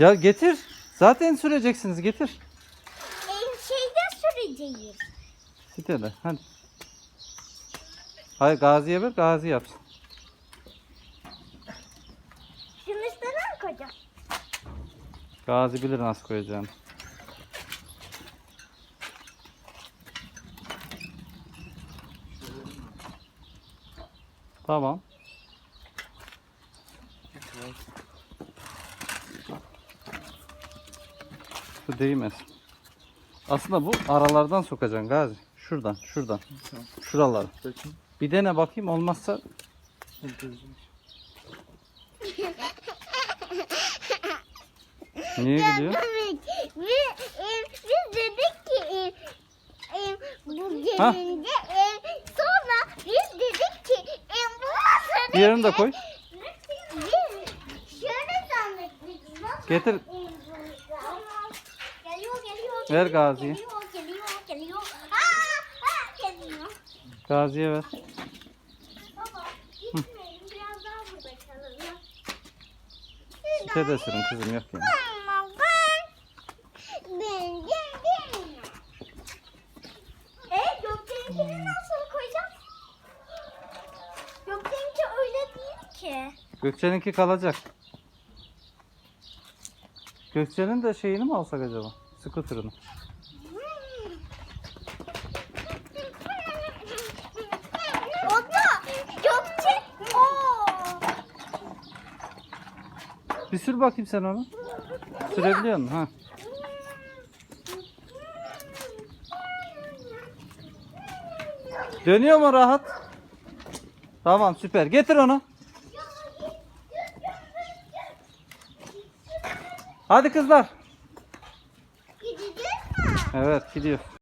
Ya getir. Zaten süreceksiniz getir. En şeyde süreceğiz. Sitede hadi. Hayır Gazi'ye ver Gazi yapsın. Şunu üstüne mi koyacağım? Gazi bilir nasıl koyacağını. Tamam. Su değmez. Aslında bu aralardan sokacaksın Gazi. Şuradan, şuradan. Tamam. Bakayım. Bir dene bakayım olmazsa niye gülüyor? Biz, biz dedik ki bu Ha? gelince e, sonra biz dedik ki bu Diğerini de koy. Biz şöyle sandık biz. Bak, Getir. e, bu- Geliyor geliyor. Ver Gazi'ye. Geliyor geliyor. Gazi'ye ver. Baba gitmeyin kızım yok yani. Nasıl koyacağım? Gökçen'inki öyle değil ki. Gökçe'ninki kalacak. Gökçe'nin de şeyini mi alsak acaba? Skuterını. Bir sür bakayım sen onu. Sürebiliyor musun? Ha. Dönüyor mu rahat? Tamam süper. Getir onu. Hadi kızlar. Gideceğiz mi? Evet gidiyor.